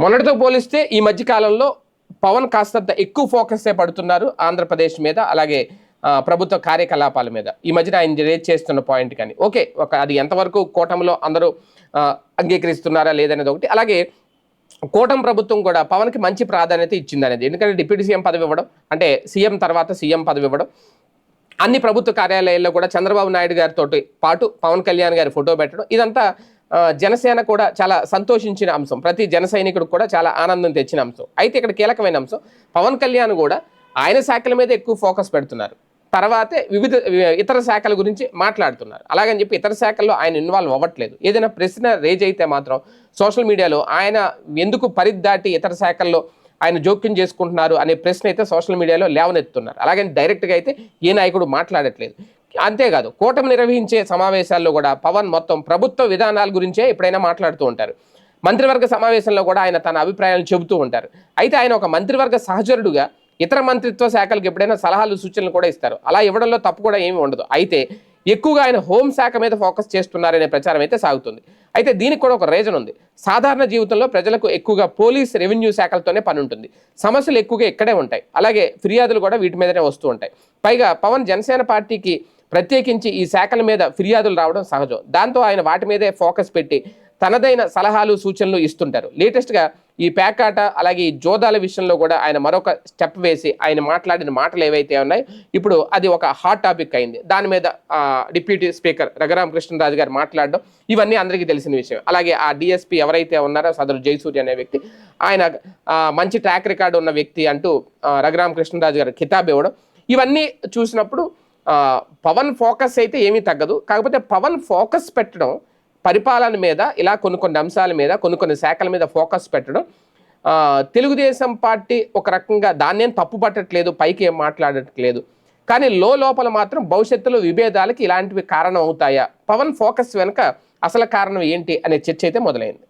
మొన్నటితో పోలిస్తే ఈ మధ్య కాలంలో పవన్ కాస్తంత ఎక్కువ ఫోకస్ పడుతున్నారు ఆంధ్రప్రదేశ్ మీద అలాగే ప్రభుత్వ కార్యకలాపాల మీద. ఈ మధ్యన ఆయన రేజ్ చేస్తున్న పాయింట్ కానీ. ఓకే ఒక అది ఎంతవరకు కూటమిలో అందరూ అంగీకరిస్తున్నారా లేదనేది ఒకటి. అలాగే కూటమి ప్రభుత్వం కూడా పవన్కి మంచి ప్రాధాన్యత ఇచ్చింది అనేది ఎందుకంటే డిప్యూటీ సీఎం పదవి ఇవ్వడం అంటే సీఎం తర్వాత సీఎం పదవి ఇవ్వడం అన్ని ప్రభుత్వ కార్యాలయాల్లో కూడా చంద్రబాబు నాయుడు గారితో పాటు పవన్ కళ్యాణ్ గారి ఫోటో పెట్టడం ఇదంతా జనసేన కూడా చాలా సంతోషించిన అంశం. ప్రతి జన కూడా చాలా ఆనందం తెచ్చిన అంశం. అయితే ఇక్కడ కీలకమైన అంశం పవన్ కళ్యాణ్ కూడా ఆయన శాఖల మీద ఎక్కువ ఫోకస్ పెడుతున్నారు. తర్వాతే వివిధ ఇతర శాఖల గురించి మాట్లాడుతున్నారు. అలాగని చెప్పి ఇతర శాఖల్లో ఆయన ఇన్వాల్వ్ అవ్వట్లేదు. ఏదైనా ప్రశ్న రేజ్ అయితే మాత్రం సోషల్ మీడియాలో ఆయన ఎందుకు పరిద్దాటి ఇతర శాఖల్లో ఆయన జోక్యం చేసుకుంటున్నారు అనే ప్రశ్న అయితే సోషల్ మీడియాలో లేవనెత్తున్నారు అలాగని డైరెక్ట్గా అయితే ఏ నాయకుడు మాట్లాడట్లేదు. అంతేకాదు కూటమి నిర్వహించే సమావేశాల్లో కూడా పవన్ మొత్తం ప్రభుత్వ విధానాల గురించే ఎప్పుడైనా మాట్లాడుతూ ఉంటారు. మంత్రివర్గ సమావేశంలో కూడా ఆయన తన అభిప్రాయాలను చెబుతూ ఉంటారు. అయితే ఆయన ఒక మంత్రివర్గ సహచరుడుగా ఇతర మంత్రిత్వ శాఖలకు ఎప్పుడైనా సలహాలు సూచనలు కూడా ఇస్తారు. అలా ఇవ్వడంలో తప్పు కూడా ఏమీ ఉండదు. అయితే ఎక్కువగా ఆయన హోంశాఖ మీద ఫోకస్ చేస్తున్నారనే ప్రచారం అయితే సాగుతుంది. అయితే దీనికి కూడా ఒక రీజన్ ఉంది. సాధారణ జీవితంలో ప్రజలకు ఎక్కువగా పోలీస్ రెవెన్యూ శాఖలతోనే పని ఉంటుంది. సమస్యలు ఎక్కువగా ఇక్కడే ఉంటాయి. అలాగే ఫిర్యాదులు కూడా వీటి మీదనే వస్తూ ఉంటాయి. పైగా పవన్ జనసేన పార్టీకి ప్రత్యేకించి ఈ శాఖల మీద ఫిర్యాదులు రావడం సహజం. దాంతో ఆయన వాటి మీదే ఫోకస్ పెట్టి తనదైన సలహాలు సూచనలు ఇస్తుంటారు. లేటెస్ట్గా ఈ ప్యాకాట అలాగే ఈ జోదాల విషయంలో కూడా ఆయన మరొక స్టెప్ వేసి ఆయన మాట్లాడిన మాటలు ఏవైతే ఉన్నాయో ఇప్పుడు అది ఒక హాట్ టాపిక్ అయింది. దాని మీద డిప్యూటీ స్పీకర్ రఘురామ కృష్ణరాజు గారు మాట్లాడడం ఇవన్నీ అందరికీ తెలిసిన విషయం. అలాగే ఆ డిఎస్పీ ఎవరైతే ఉన్నారో సదరు జయసూర్య అనే వ్యక్తి ఆయన మంచి ట్రాక్ రికార్డు ఉన్న వ్యక్తి అంటూ ఆ, రఘురామ కృష్ణరాజు గారు కితాబ్ ఇవ్వడం. ఇవన్నీ చూసినప్పుడు పవన్ ఫోకస్ అయితే ఏమీ తగ్గదు. కాకపోతే పవన్ ఫోకస్ పెట్టడం పరిపాలన మీద ఇలా కొన్ని కొన్ని అంశాల మీద కొన్ని కొన్ని శాఖల మీద ఫోకస్ పెట్టడం తెలుగుదేశం పార్టీ ఒక రకంగా దాన్నేం తప్పు పట్టట్లేదు పైకి ఏం మాట్లాడట్లేదు. కానీ లో లోపల మాత్రం భవిష్యత్తులో విభేదాలకి ఇలాంటివి కారణం అవుతాయా పవన్ ఫోకస్ వెనుక అసలు కారణం ఏంటి? అనే చర్చ అయితే మొదలైంది.